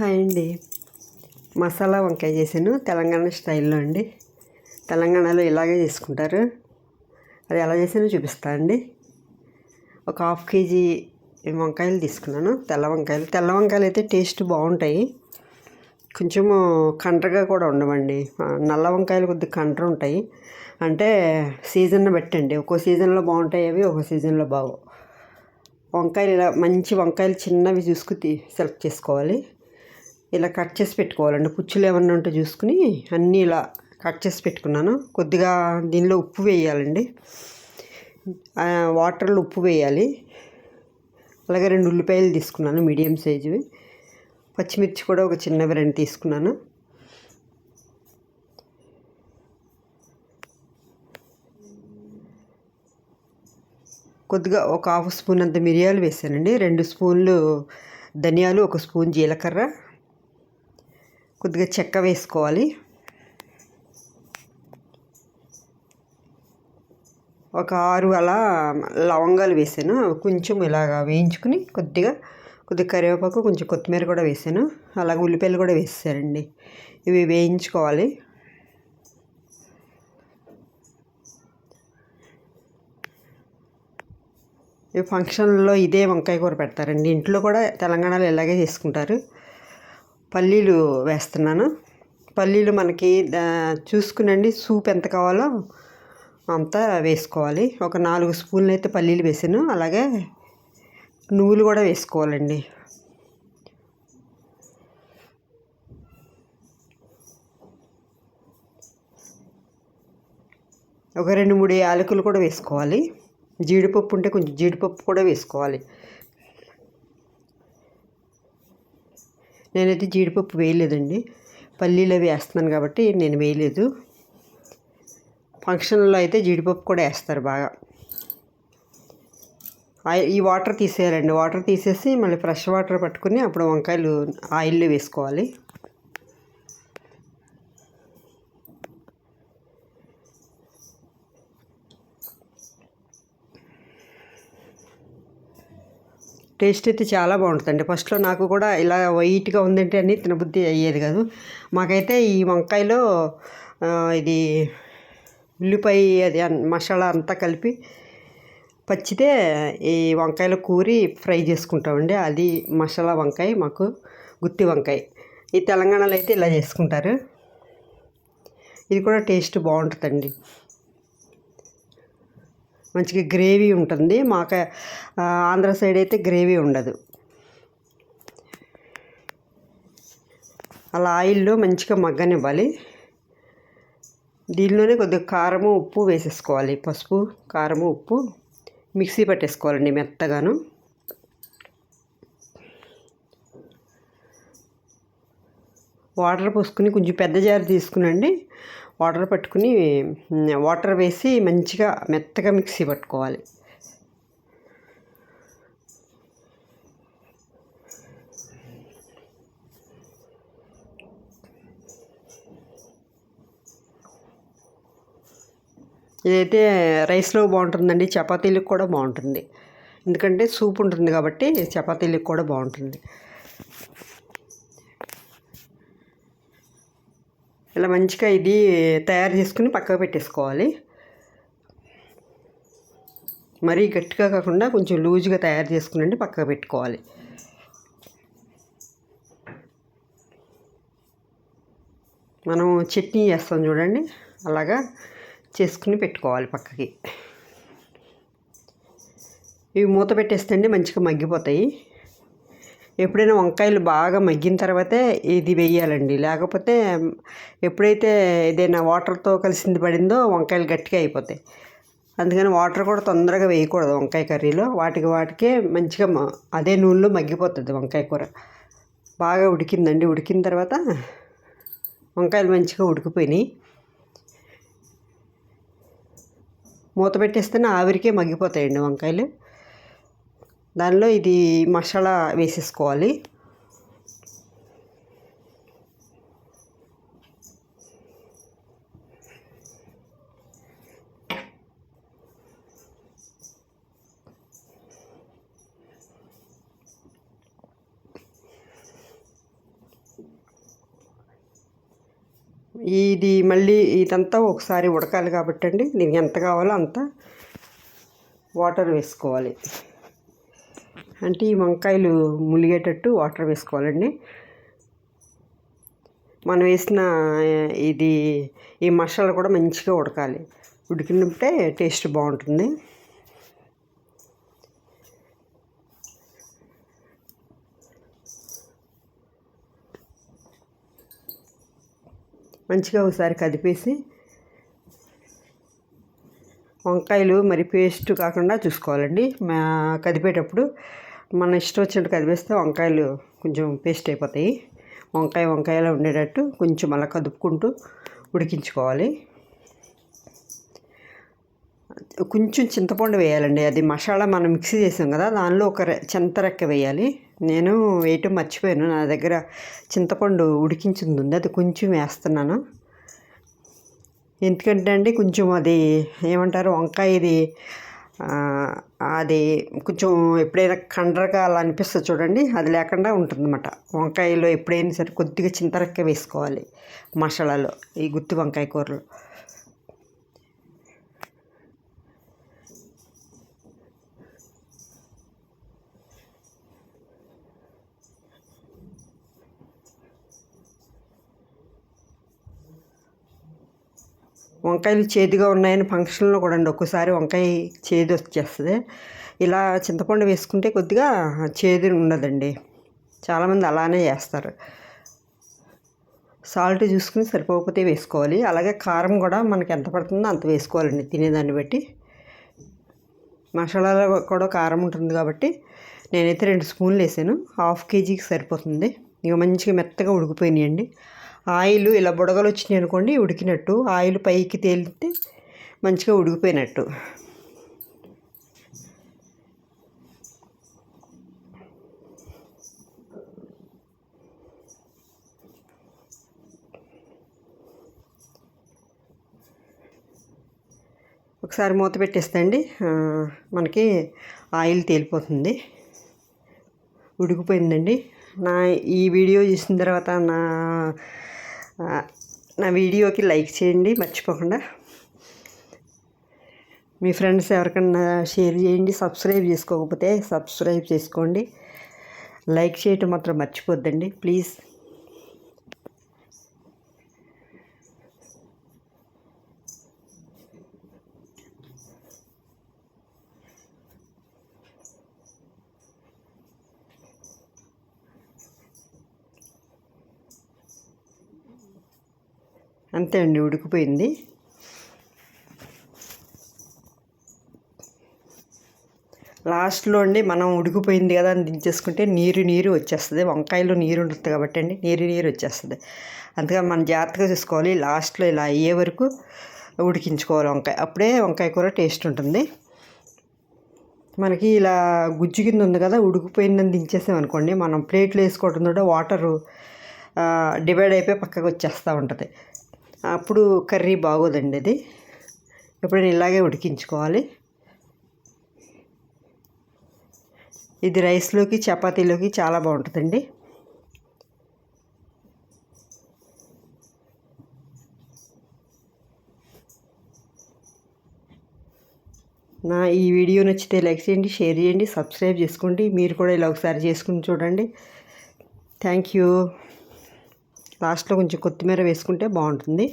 Hi అండి. మసాలా వంకాయ చేశాను. తెలంగాణ స్టైల్లో అండి. తెలంగాణలో ఇలాగే చేసుకుంటారు. అది ఎలా చేసానో చూపిస్తా అండి. ఒక హాఫ్ కేజీ వంకాయలు తీసుకున్నాను. తెల్ల వంకాయలు. తెల్ల వంకాయలు అయితే టేస్ట్ బాగుంటాయి. కొంచెము కండ్రగా కూడా ఉండవండి. నల్ల వంకాయలు కొద్దిగా కండ్ర ఉంటాయి. అంటే సీజన్ బట్టండి ఒక్కో సీజన్లో బాగుంటాయి అవి ఒక్కో సీజన్లో బాగు వంకాయలు ఇలా మంచి వంకాయలు చిన్నవి చూసుకుని సెలెక్ట్ చేసుకోవాలి. ఇలా కట్ చేసి పెట్టుకోవాలండి. పుచ్చులు ఏమన్నా ఉంటే చూసుకుని అన్నీ ఇలా కట్ చేసి పెట్టుకున్నాను. కొద్దిగా దీనిలో ఉప్పు వేయాలండి. వాటర్లో ఉప్పు వేయాలి. అలాగే రెండు ఉల్లిపాయలు తీసుకున్నాను మీడియం సైజువి. పచ్చిమిర్చి కూడా ఒక చిన్నవి రెండు తీసుకున్నాను. కొద్దిగా ఒక హాఫ్ స్పూన్ అంత మిరియాలు వేసానండి. రెండు స్పూన్లు ధనియాలు ఒక స్పూన్ జీలకర్ర. కొద్దిగా చెక్క వేసుకోవాలి. ఒక ఆరు అలా లవంగాలు వేసాను. కొంచెం ఇలాగా వేయించుకుని కొద్దిగా కొద్దిగా కరివేపాకు కొంచెం కొత్తిమీర కూడా వేసాను. అలాగే ఉల్లిపాయలు కూడా వేసారండి. ఇవి వేయించుకోవాలి. ఈ ఫంక్షన్లో ఇదే వంకాయ కూర పెడతారండి. ఇంట్లో కూడా తెలంగాణలో ఇలాగే చేసుకుంటారు. పల్లీలు వేస్తున్నాను. పల్లీలు మనకి చూసుకునండి సూప్ ఎంత కావాలో అంతా వేసుకోవాలి. ఒక నాలుగు స్పూన్లు అయితే పల్లీలు వేసాను. అలాగే నువ్వులు కూడా వేసుకోవాలండి. ఒక రెండు మూడు యాలకులు కూడా వేసుకోవాలి. జీడిపప్పు ఉంటే కొంచెం జీడిపప్పు కూడా వేసుకోవాలి. నేనైతే జీడిపప్పు వేయలేదండి. పల్లీలు అవి వేస్తున్నాను కాబట్టి నేను వేయలేదు. ఫంక్షన్లో అయితే జీడిపప్పు కూడా వేస్తారు బాగా. ఆయి- ఈ వాటర్ తీసేయాలండి. వాటర్ తీసేసి మళ్ళీ ఫ్రెష్ వాటర్ పట్టుకుని అప్పుడు వంకాయలు ఆయిల్లో వేసుకోవాలి. టేస్ట్ అయితే చాలా బాగుంటుందండి. ఫస్ట్లో నాకు కూడా ఇలా వైట్గా ఉందంటే అని తినబుద్ధి అయ్యేది కాదు. మాకైతే ఈ వంకాయలో ఇది ఉల్లిపాయ అది మసాలా అంతా కలిపి పచ్చితే ఈ వంకాయలు కూరి ఫ్రై చేసుకుంటామండి. అది మసాలా వంకాయ మాకు గుత్తి వంకాయ. ఈ తెలంగాణలో అయితే ఇలా చేసుకుంటారు. ఇది కూడా టేస్ట్ బాగుంటుందండి. మంచిగా గ్రేవీ ఉంటుంది. మాకు ఆంధ్ర సైడ్ అయితే గ్రేవీ ఉండదు. అలా ఆయిల్లో మంచిగా మగ్గనివ్వాలి. దీనిలోనే కొద్దిగా కారము ఉప్పు వేసేసుకోవాలి. పసుపు కారము ఉప్పు మిక్సీ పట్టేసుకోవాలండి మెత్తగాను. వాటర్ పోసుకుని కొంచెం పెద్ద జారు తీసుకునండి. వాటర్ పట్టుకుని వాటర్ వేసి మంచిగా మెత్తగా మిక్సీ పట్టుకోవాలి. ఇదైతే రైస్లో బాగుంటుందండి చపాతీలకు కూడా బాగుంటుంది. ఎందుకంటే సూప్ ఉంటుంది కాబట్టి చపాతీలకు కూడా బాగుంటుంది. ఇలా మంచిగా ఇది తయారు చేసుకుని పక్కకు పెట్టేసుకోవాలి. మరీ గట్టిగా కాకుండా కొంచెం లూజ్గా తయారు చేసుకునండి పక్కకు పెట్టుకోవాలి. మనం చట్నీ చేస్తాం చూడండి అలాగా చేసుకుని పెట్టుకోవాలి పక్కకి. ఇవి మూత పెట్టేస్తే అండి మంచిగా మగ్గిపోతాయి. ఎప్పుడైనా వంకాయలు బాగా మగ్గిన తర్వాతే ఇది వేయాలండి. లేకపోతే ఎప్పుడైతే ఏదైనా వాటర్తో కలిసింది పడిందో వంకాయలు గట్టిగా అయిపోతాయి. అందుకని వాటర్ కూడా తొందరగా వేయకూడదు వంకాయ కర్రీలో. వాటికి వాటికే మంచిగా అదే నూనెలో మగ్గిపోతుంది వంకాయ కూర. బాగా ఉడికిందండి. ఉడికిన తర్వాత వంకాయలు మంచిగా ఉడికిపోయినాయి. మూత పెట్టేస్తేనే ఆవిరికే మగ్గిపోతాయండి వంకాయలు. దానిలో ఇది మసాలా వేసేసుకోవాలి. ఇది మళ్ళీ ఇదంతా ఒకసారి ఉడకాలి కాబట్టి అండి. దీనికి ఎంత కావాలో అంత వాటర్ వేసుకోవాలి. అంటే ఈ వంకాయలు ములిగేటట్టు వాటర్ వేసుకోవాలండి. మనం వేసిన ఇది ఈ మసాలా కూడా మంచిగా ఉడకాలి. ఉడికినప్పుడే టేస్ట్ బాగుంటుంది. మంచిగా ఒకసారి కదిపేసి వంకాయలు మరి పేస్ట్ కాకుండా చూసుకోవాలండి. మా కదిపేటప్పుడు మన ఇష్టం వచ్చినట్టు కదిపేస్తే వంకాయలు కొంచెం పేస్ట్ అయిపోతాయి. వంకాయ వంకాయలో ఉండేటట్టు కొంచెం అలా కదుపుకుంటూ ఉడికించుకోవాలి. కొంచెం చింతపండు వేయాలండి. అది మసాలా మనం మిక్సీ చేసాం కదా దానిలో ఒక చింతరెక్క వేయాలి. నేను వేయటం మర్చిపోయాను. నా దగ్గర చింతపండు ఉడికించింది. ఉంది అది కొంచెం వేస్తున్నాను. ఎందుకంటే అండి కొంచెం అది ఏమంటారు వంకాయ ఇది అది కొంచెం ఎప్పుడైనా కండ్రగా అలా అనిపిస్తుంది చూడండి అది లేకుండా ఉంటుందన్నమాట. వంకాయలో ఎప్పుడైనా సరే కొద్దిగా చింతరక్క వేసుకోవాలి మసాలాలో ఈ గుత్తి వంకాయ కూరలో. వంకాయలు చేదుగా ఉన్నాయని ఫంక్షన్లో కూడా అండి. ఒక్కసారి వంకాయ చేదు వచ్చేస్తుంది. ఇలా చింతపండు వేసుకుంటే కొద్దిగా చేదు ఉండదండి. చాలామంది అలానే చేస్తారు. సాల్ట్ చూసుకుని సరిపోకపోతే వేసుకోవాలి. అలాగే కారం కూడా మనకి ఎంత పడుతుందో అంత వేసుకోవాలండి తినేదాన్ని బట్టి. మసాలాలో కూడా కారం ఉంటుంది కాబట్టి నేనైతే రెండు స్పూన్లు వేసాను. హాఫ్ కేజీకి సరిపోతుంది. ఇక మంచిగా మెత్తగా ఉడికిపోయినాయండి. ఆయిల్ ఇలా బుడగలు వచ్చినాయి అనుకోండి ఉడికినట్టు ఆయిల్ పైకి తేలితే మంచిగా ఉడికిపోయినట్టు. ఒకసారి మూత పెట్టేస్తండి మనకి ఆయిల్ తేలిపోతుంది. ఉడికిపోయిందండి. నా ఈ వీడియో చూసిన తర్వాత నా నా వీడియోకి లైక్ చేయండి మర్చిపోకుండా. మీ ఫ్రెండ్స్ ఎవరికన్నా షేర్ చేయండి సబ్స్క్రైబ్ చేసుకోకపోతే సబ్స్క్రైబ్ చేసుకోండి. లైక్ చేయటం మాత్రం మర్చిపోద్దండి. ప్లీజ్. అంతే అండి ఉడికిపోయింది. లాస్ట్లో అండి మనం ఉడికిపోయింది కదా అని దించేసుకుంటే నీరు నీరు వచ్చేస్తుంది. వంకాయలో నీరు ఉంటుంది కాబట్టి అండి నీరు నీరు వచ్చేస్తుంది. అందుకని మనం జాగ్రత్తగా చూసుకోవాలి. లాస్ట్లో ఇలా అయ్యే వరకు ఉడికించుకోవాలి వంకాయ. అప్పుడే వంకాయ కూర టేస్ట్ ఉంటుంది. మనకి ఇలా గుజ్జు కింద ఉంది కదా ఉడికిపోయిందని దించేసాం అనుకోండి మనం ప్లేట్లు వేసుకోవడం తోట వాటరు డివైడ్ అయిపోయి పక్కకు వచ్చేస్తూ ఉంటుంది. అప్పుడు కర్రీ బాగోదండి అది. ఎప్పుడైనా ఇలాగే ఉడికించుకోవాలి. ఇది రైస్లోకి చపాతీలోకి చాలా బాగుంటుందండి. నా ఈ వీడియో నచ్చితే లైక్ చేయండి షేర్ చేయండి సబ్స్క్రైబ్ చేసుకోండి. మీరు కూడా ఇలా ఒకసారి చేసుకుని చూడండి. Thank you. లాస్ట్లో కొంచెం కొత్తిమీర వేసుకుంటే బాగుంటుంది.